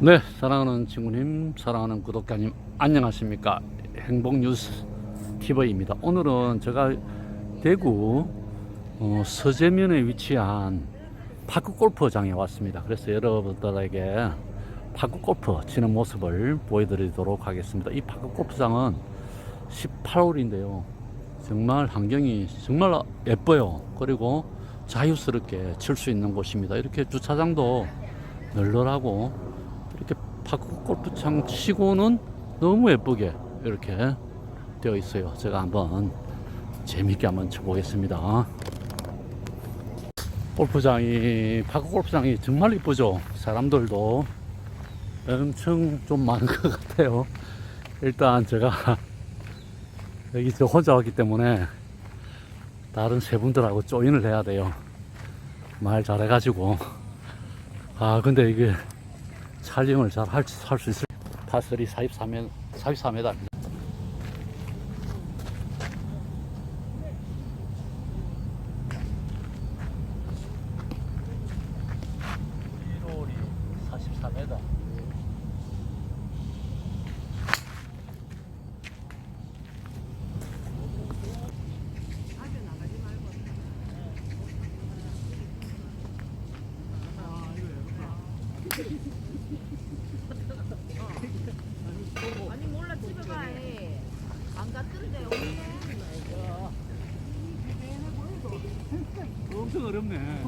네, 사랑하는 친구님, 사랑하는 구독자님, 안녕하십니까? 행복뉴스 TV입니다. 오늘은 제가 대구 어, 서재면에 위치한 파크 골프장에 왔습니다. 그래서 여러분들에게 파크 골프 치는 모습을 보여드리도록 하겠습니다. 이 파크 골프장은 18홀인데요. 정말 환경이 정말 예뻐요. 그리고 자유스럽게 칠 수 있는 곳입니다. 이렇게 주차장도 널널하고 파크 골프장 치고는 너무 예쁘게 이렇게 되어 있어요. 제가 한번 재밌게 한번 쳐보겠습니다. 골프장이 파크 골프장이 정말 이쁘죠. 사람들도 엄청 좀 많은 것 같아요. 일단 제가 여기 저 혼자 왔기 때문에 다른 세 분들하고 조인을 해야 돼요. 말 잘해가지고 아 근데 이게 촬영을 잘 할 수 있을 파슬이 43m 43m입니다. 홀이 44m. 아니 몰라 집에 가. 안 갔던데 오늘. 엄청 어렵네.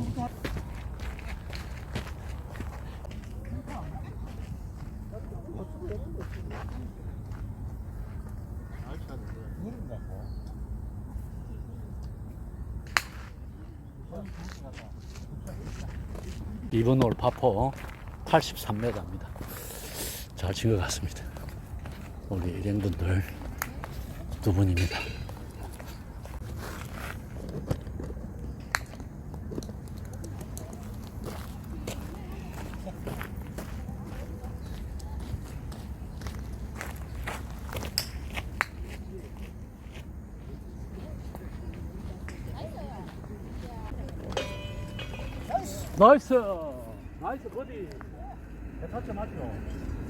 이번 홀 파포 83m입니다. 잘 친 것 같습니다. 우리 일행분들 두 분입니다. 나이스! 나이스 버디! 대타점 맞죠?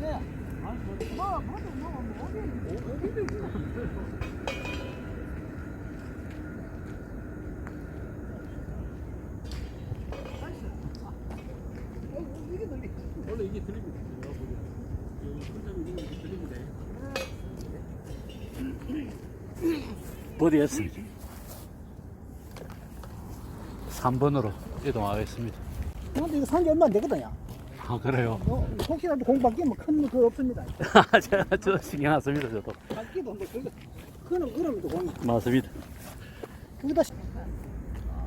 네. 나이스 버디. 뭐, 뭐도 뭐, 뭐, 어디, 어. 원래 이게 손잡이 게 드립이네. 버디 했습니다. 3번으로 이동하겠습니다. 근데 이거 산 지 얼마 안 되거든요. 아, 그래요? 어, 혹시라도 공 바뀌면 큰거 없습니다. 제가 저 신경 안 씁니다, 저도. 바뀌도 근데 그거 그는 그럼도 공이. 맞습니다. 거기다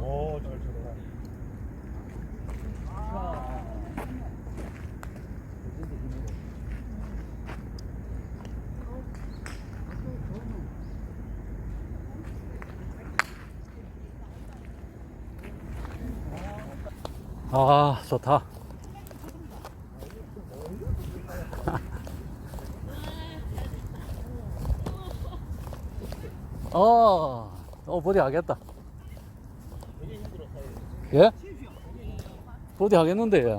오, 잘 쳐라. 아, 좋다. 어, 어, 보디 하겠다. 예? 보디 하겠는데, 예.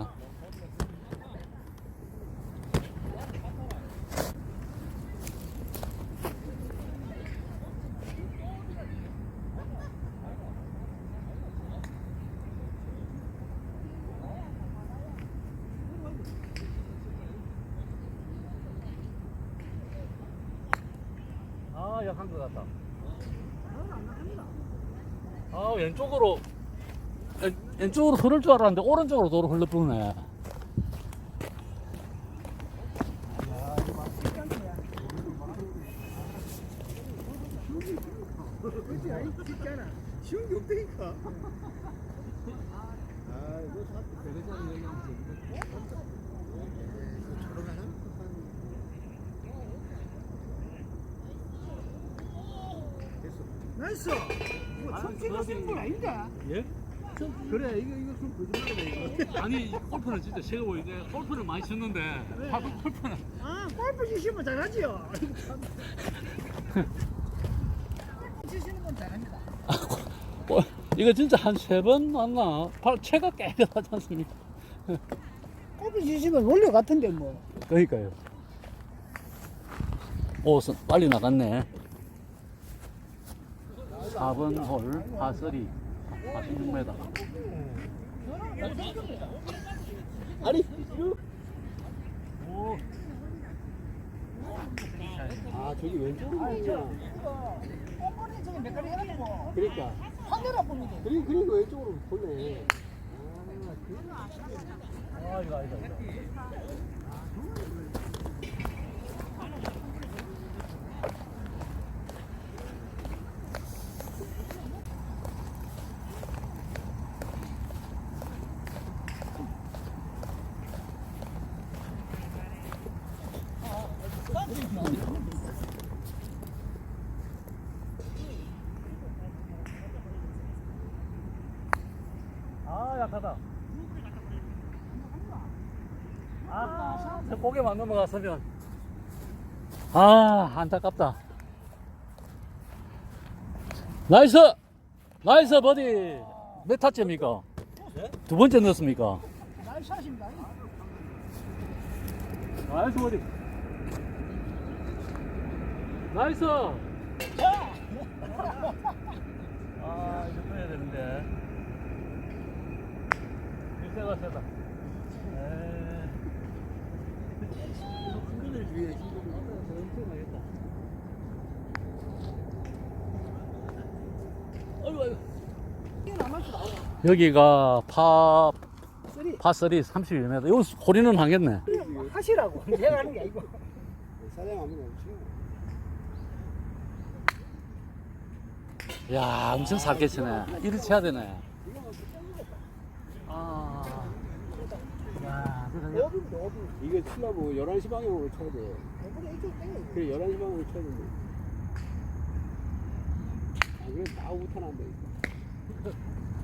아, 약한 것 같다. 아, 왼쪽으로 왼- 왼쪽으로 흐를 줄 알았는데 오른쪽으로 도로 흘러버리네. 그렇지 아니 쉽잖아. 쉬운 게 없다니까. 아 이거 자꾸 배려자는 얘기하면서 나이스. 이거 척지가 센건 아닌데. 예? 그래 이거 이거 좀 거짓말이다 이거. 아니 골프는 진짜 제가 보이는데 골프는 많이 쳤는데 파도 골프는 아 골프 치시면 잘하지요. 치시는 건 잘합니다. 어, 이거 진짜 한 세번 맞나? 발 채가 깨끗하지 않습니까? 커피 주시면 원래 같은데 뭐. 그러니까요. 오, 선- 빨리 나갔네. 4번 홀, 파3, 46m. 아니, 아, 저기 왼쪽으로 있잖아. 꼼꼼히 저기 몇 가지 해가지고 그러니까. 하늘아 봅니다. 그리, 그리고 왼쪽으로 보네. 아, 이거 아니다, 이거. 고개만 넘어갔으면. 아, 안타깝다. 나이스! 나이스 버디! 몇 타점입니까? 두 번째 넣었습니까? 나이스 하십니다. 나이스 버디! 나이스! 아, 이거 떠야 되는데. 일세가 세다. 에이. 승근을 위해 지금 나가서 엄청 하겠다. 아이고, 아이고. 이게 남았어 나 오나? 여기가 파, 쓰리. 파3 31m. 여기 호리는 하겠네. 뭐 하시라고. 내가 하는 게 아니고. 사냥하면 엄청. 야, 엄청 살게 치네. 이리 쳐야 되네. 아. 어디부터 어디? 이게 치려고 11시 방향으로 쳐야 돼. 이번에 이쪽 땡겨. 그래, 11시 방향으로 쳐야 된다. 아, 그래, 다 우탄한다, 이거.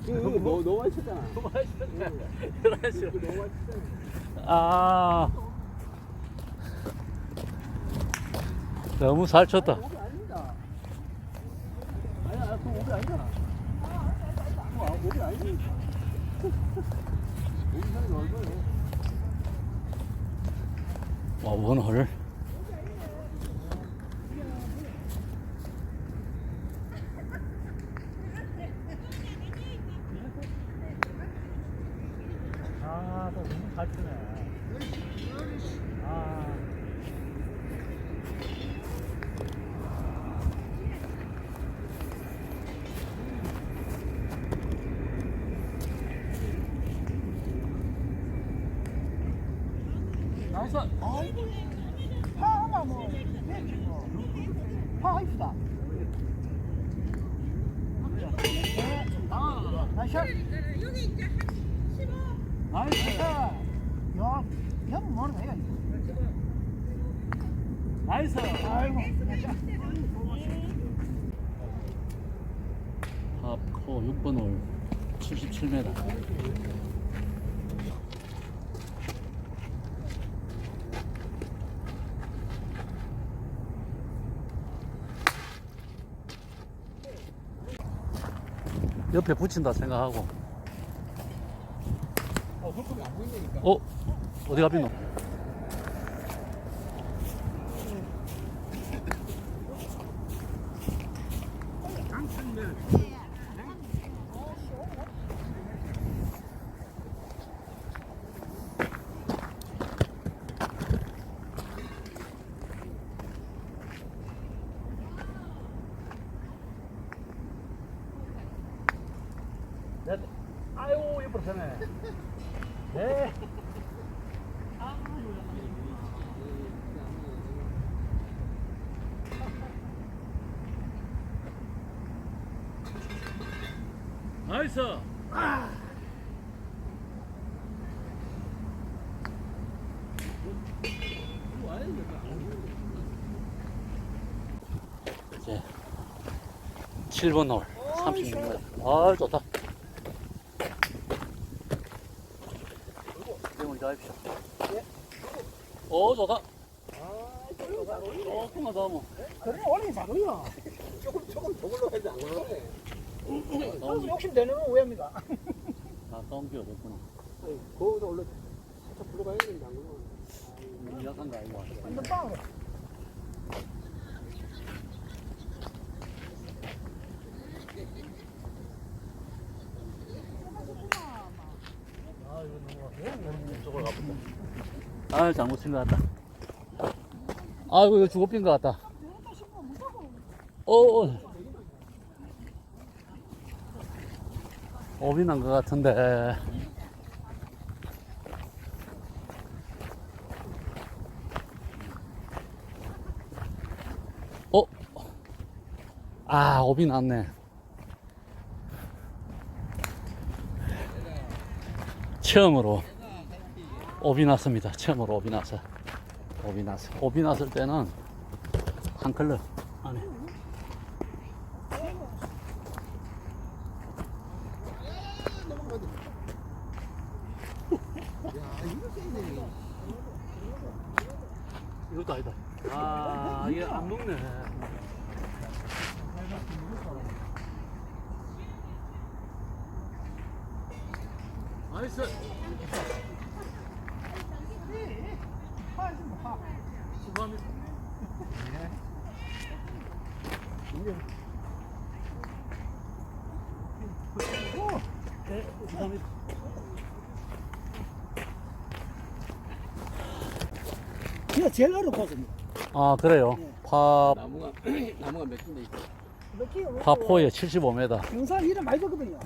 그, 너, 너 많이 쳤잖아. 너무 많이 쳤네. 그 너무 많이 쳤잖아. 아. 너무 잘 쳤다. 오비 아닙니다. 아니야, 그거 오비 아니잖아. 그거 오비 아니지. 오비 사이 넓어요. 와, 원홀. 아, 또 너무 잘 치네. 아. 나이스! 파하나 뭐. 파 하입시다. 아, 나이스. 나이스! 야, 야, 뭐는 해야 이거. 나이스! 아이고. 합코 6번 홀 77m. 옆에 붙인다 생각하고. 어, 어? 어디 가빈노? 네. 아유, 예쁘네 네. 나이스. 이제 7번 홀 36m. 아 좋다. 내용을 잡십시오. 오 좋다. 어, 그만 더 하면. 그래, 원래 잘 올려. 조금, 조금 더 올라가야지, 안 올라가네. 그래서 욕심 내는 건 오해입니다. 아, 깜기 어렵구나. 거기서 올라. 차 불러가야 되는데 안 그러면. 약한 거 아니고. 완전 빵으로. 아, 잘못 친 것 같다. 아이고, 이거 죽어핀 것 같다. 어, 어. 업이 난것 같은데. 어? 아, 업이 났네. 처음으로 업이 났습니다. 처음으로 업이 나서. 업이 나서. 업이 났을 때는 한 클럽 안에. 이것도 아니다. 아, 이게 안 먹네. 나이스. 파 있으면 파. 수고합니다. 네, 감사합니다. 이거 제일 코스입니다. 아, 그래요. 파, 나무가 나무가 몇 군데 있어. 몇 개? 파포에 75m. 영상 일을 많이 줬거든요.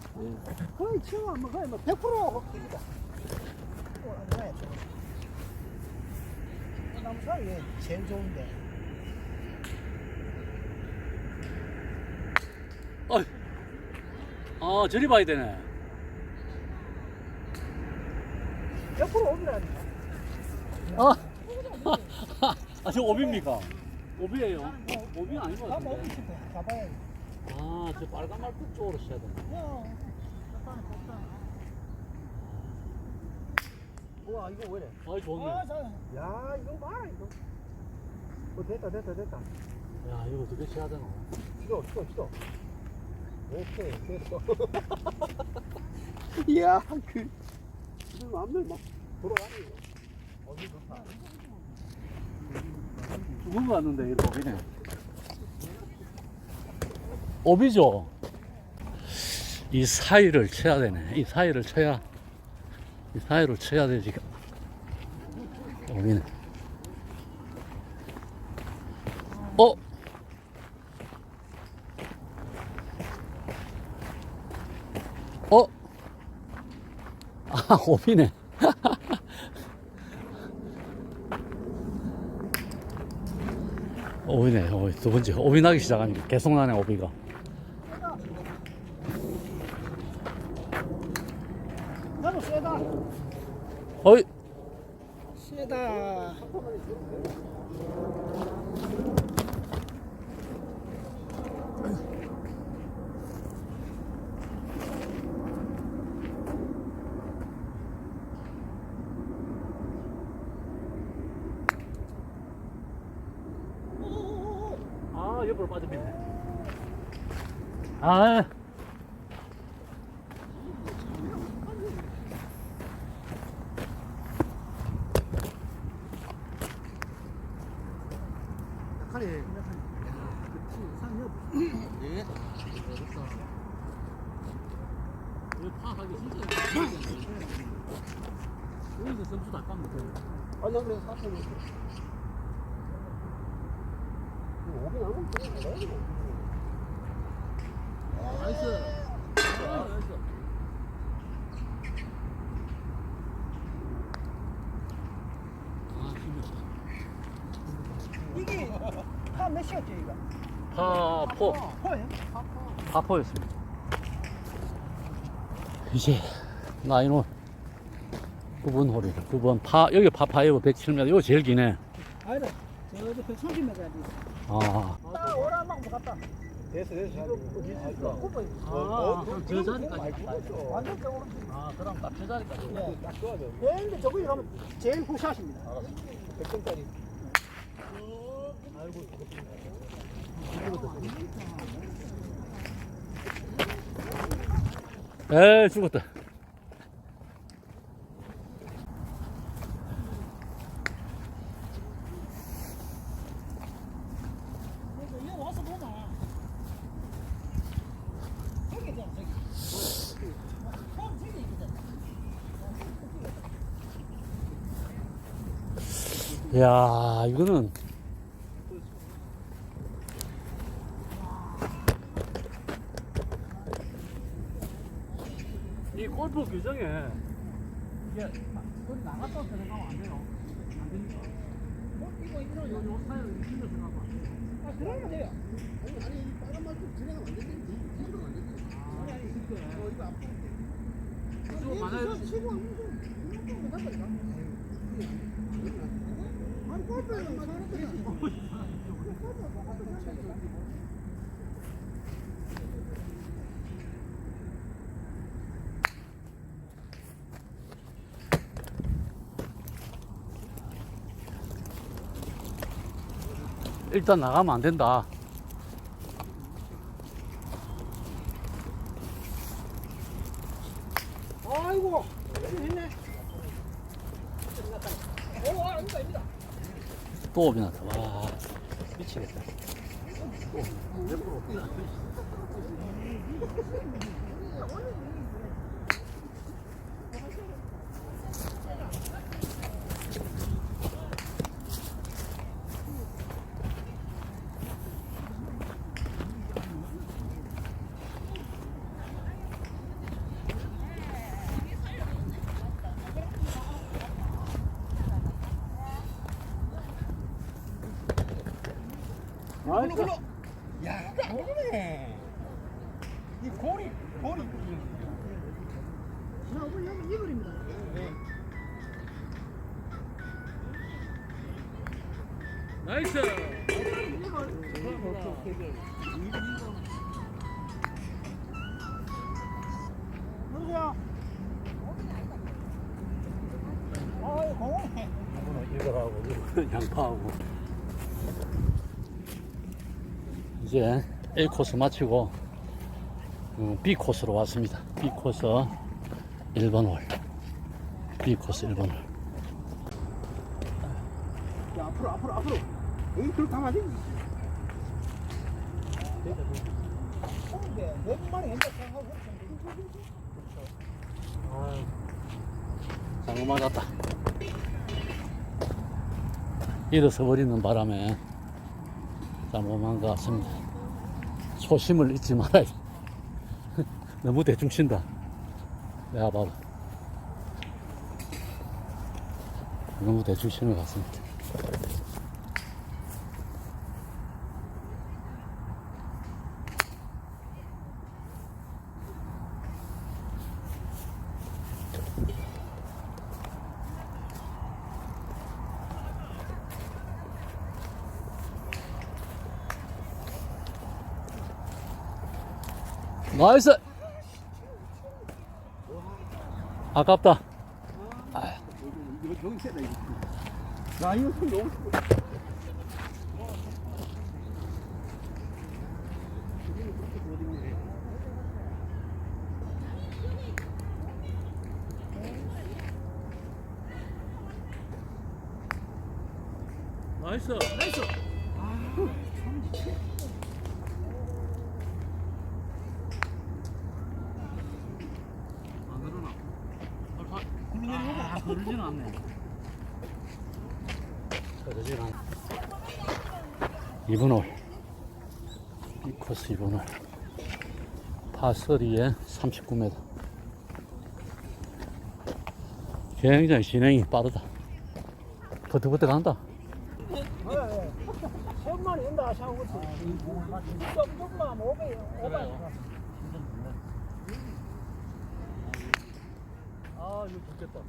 거의 치워 뭐 거의 뭐100% 됩니다. 나무가 이게 제일 좋은데. 어이. 아, 저리 봐야 되네. 100% 오기라니까. 아, 아, 저 오비입니까? 오비예요. 오비 아닌 것 오기 같은데. 싶어. 가봐야 돼. 아, 저 빨간 말뚝 쪽으로 쳐야 좋다. 우와 이거 왜래? 아이, 좋네. 아, 잘. 야 이거 봐라 이거. 어 됐다 됐다 됐다. 야, 이거 어떻게 쳐야 되나? 치도 치도 치도. 오케이 됐어. 이야 그 지금 앞면 막 돌아가네 이거. 어디 좋다. 같는데, 이거 오비네. 오비죠? 이 사이를 쳐야 되네. 이 사이를 쳐야, 이 사이를 쳐야 되지. 오비네. 어? 어? 아, 오비네. 오비네, 오비. 두 번째. 오비 나기 시작하니까 계속 나네, 오비가. 어이, 세다. 아, 옆으로 빠집니다. 아, 약하네. 예. 여기 파하기 진짜 여기서 점수 다 깎면 돼. 난 그래서 이거 오비 나면 그래. 나이스. 아, 나이스. 아, 힘들어. 이게 파몇 시였죠, 이거? 파포. 포예요? 파포였습니다. 이제 나이는 9번 홀이다. 9번 파 여기 파파이브 107m. 이거 제일 기네. 아니다. 저저 130m 야 돼. 아, 딱 오라망 갔다. 됐어 됐어. 아, 그럼 저 자리까지. 완전 저으로 아, 그럼 딱저 자리까지. 네. 딱 좋아져. 근데 저기 가면 제일 후샷입니다. 알았어. 100점짜리. 에 죽었다. 야 이거는 골프 규정에 이게 거기 나갔다 들어가면 안 돼요. 안 됩니다. 어, 이거 이거 요, 이렇게 흘러 들어가면 안 돼요. 아, 그러면 돼요. 아니 아니 이 빨간 말도 진행하면 안 되지. 뒤집으면 안 되지. 아니 아니 이렇게 어 이거 앞으로. 저 만약에 치고 하면 좀 된다니까. 아니, 골프에는 막 하는데. 일단 나가면 안 된다. 아이고. 또 오비 났다. 와 미치겠다. 굴러, 굴러. 야, 모르네. 이 골이. 자, 어머니 한번 이글입니다. 나이스. 누구야? 아, 공원에. 이거하고 이거 양파하고 이제 A 코스 마치고 어, B 코스로 왔습니다. B 코스 1번 홀. B 코스 1번 홀. 야 앞으로 앞으로 앞으로. 마리 했다 생각하고 장어 맞았다. 일어서 버리는 바람에 것 같습니다. 초심을 잊지 돼. 너무 대충 친다. 내가 봐도. 너무 대충 치는 것 같습니다. 나이스! 아깝다. 이거. 야. 나이스! 나이스! 안 그러나? 아, 그러진 않네. 그러진 않네. 2분 홀. 이 코스 2분 홀. 파3에 39m. 굉장히 진행이 빠르다. 버텨버텨 간다. 그치. 좀 좀만 오배, 오배. 아, 이거 좋겠다.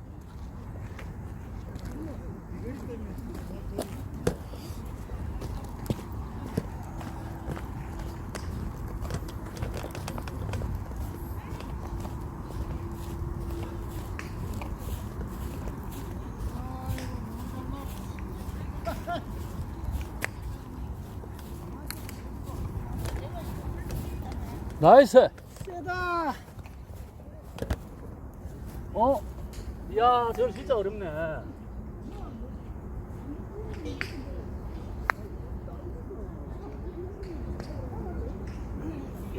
나이스! 세다. 어? 이야, 저 진짜 어렵네.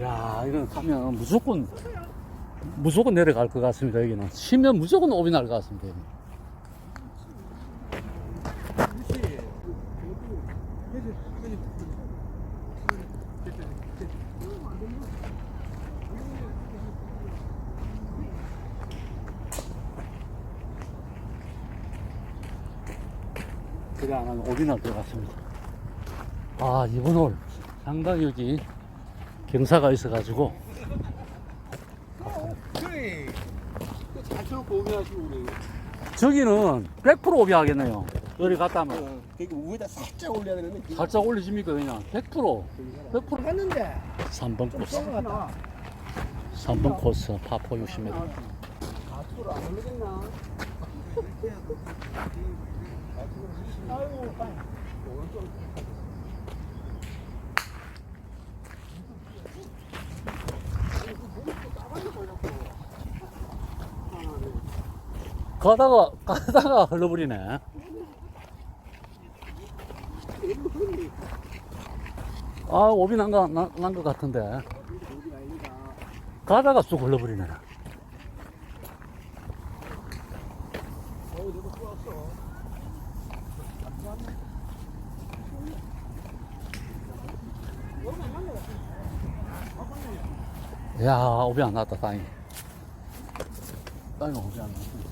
야, 이건 가면 무조건, 무조건 내려갈 것 같습니다, 여기는. 치면 무조건 오비 날 것 같습니다. 여기는. 하면 오비나 들어갔습니다. 아, 이번 홀 상당히 여기 경사가 있어가지고 그래. 잘 쳐놓고 오해하시고 그래. 저기는 100% 오비 하겠네요. 여기 갔다 하면 어, 여기 위에다 살짝 올려야 되는데. 살짝 올리십니까 그냥 100% 100% 했는데 3번 코스 나 3번 코스 파포 60m 가수로 안 올리겠나? 가다가 가다가 흘러버리네. 아 오비 난거 난것 같은데. 가다가 쑥 흘러버리네 야 오비 안 났다 다행히. 다행히 오비 안 났다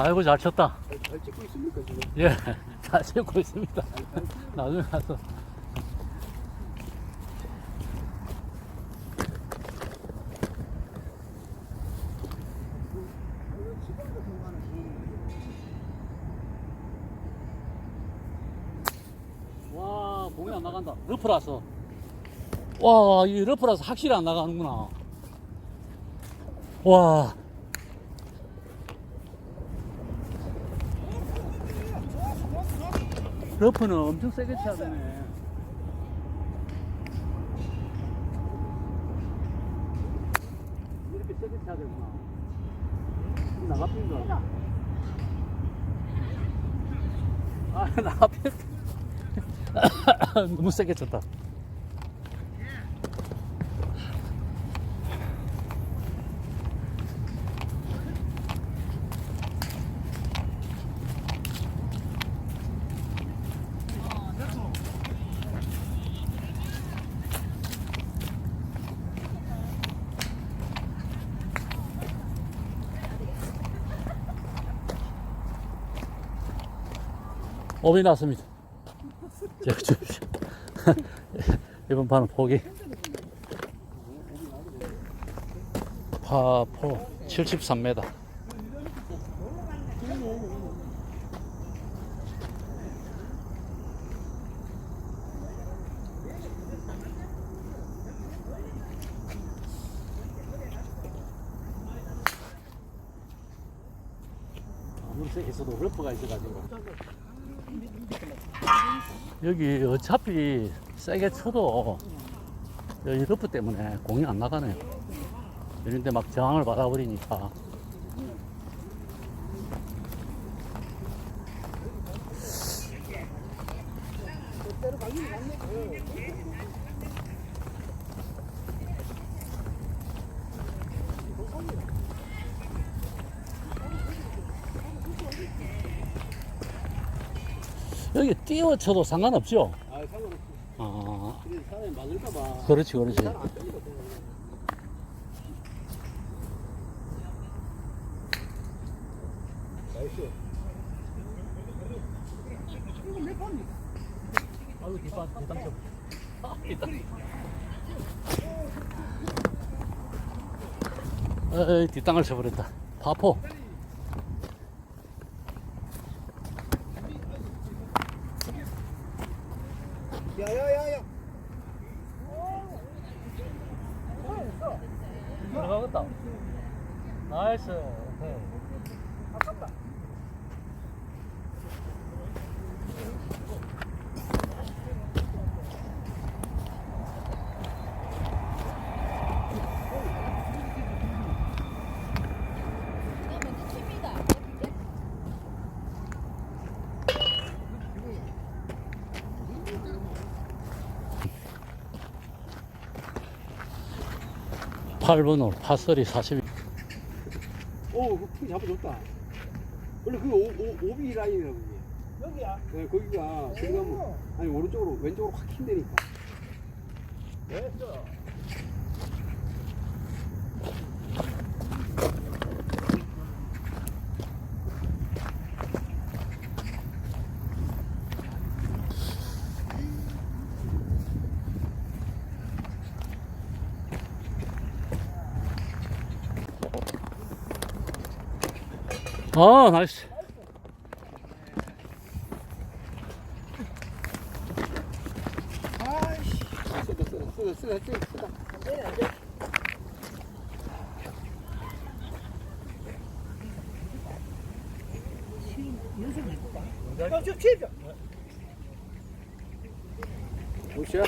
아이고 잘 쳤다 잘, 잘 찍고 있습니까 지금? 예, 잘 찍고 있습니다. 나중에 가서. 와, 공이 안 나간다. 러프라서. 와, 이 러프라서 확실히 안 나가는구나. 와. 러프는 엄청 세게 쳐야 되네. 이렇게 세게 쳐야 되구나. 나가핀 줄 알아. 아, 나가핀. 너무 세게 쳤다. 오비 났습니다. 자, 주십시오. 이번 판은 포기. 파포 73m. 아무리 세게 쳐도 러프가 있어가지고. 여기 어차피 세게 쳐도 여기 러프 때문에 공이 안 나가네요. 이런데 막 저항을 받아버리니까. 여기 띄워 쳐도 상관없죠? 아 상관없어. 아, 그래 사람이 맞을까봐. 그렇지, 그렇지. 잘안 됩니다. 나이스. 이거 몇 번이야 아유, 뒷방, 뒷방 쳐. 에이, 뒷땅을 쳐버렸다. 파포. 야야야야. 들어가겠다. 나이스. 아깝다. 8번으로 파설이 40. 오, 그풍 잡아줬다. 원래 그 오, 오, 오비 라인이라고 그게. 여기야? 네, 거기가, 거기가 뭐, 아니, 오른쪽으로, 왼쪽으로 확 힘드니까. 됐어. 아, 나이스. 아이씨. 쓰다 쓰다 쓰다 쓰다 쓰다 쓰다. 안 돼, 안 돼. 연습 해볼까? 야, 저 치자. 보시야.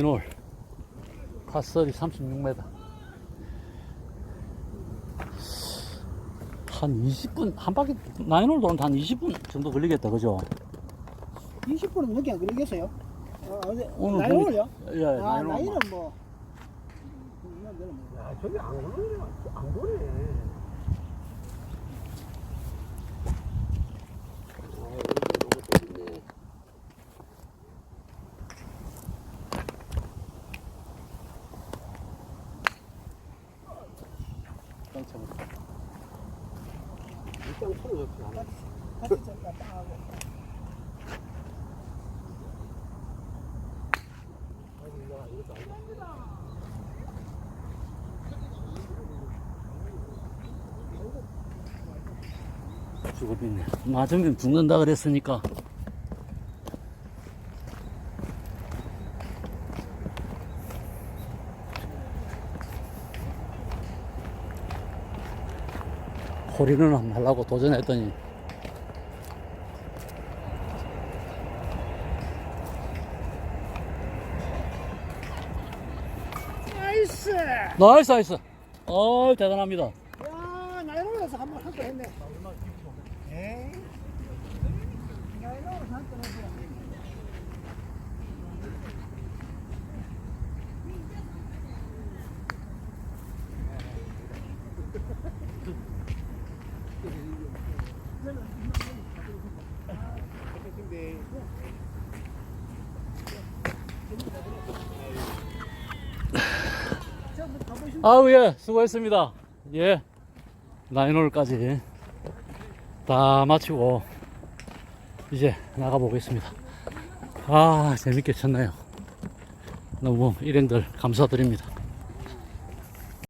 라인홀. 파설이 36m. 한 20분, 한 바퀴, 라인홀 도는 한 20분 정도 걸리겠다, 그죠? 20분은 넘게 안 걸리겠어요? 어, 어제 오늘 나이 보니- 올려? 예, 아, 라인홀. 나이는 뭐. 야, 저기 안 오네. 안. 아, 떨리네. 일단 손을 잡지 않아. 같이 쳤다, 딱 하고. 죽어있네. 맞으면 죽는다 그랬으니까. 호리는 한번 하려고 도전했더니 나이스! 나이스 나이스 어 대단합니다 야, 나이 올라서 한번 한건 했네. 에이. 나이 올라서 한건 했어. 아우 예 수고했습니다. 예 라인홀까지 다 마치고 이제 나가 보겠습니다. 아 재밌게 쳤네요. 너무 일행들 감사드립니다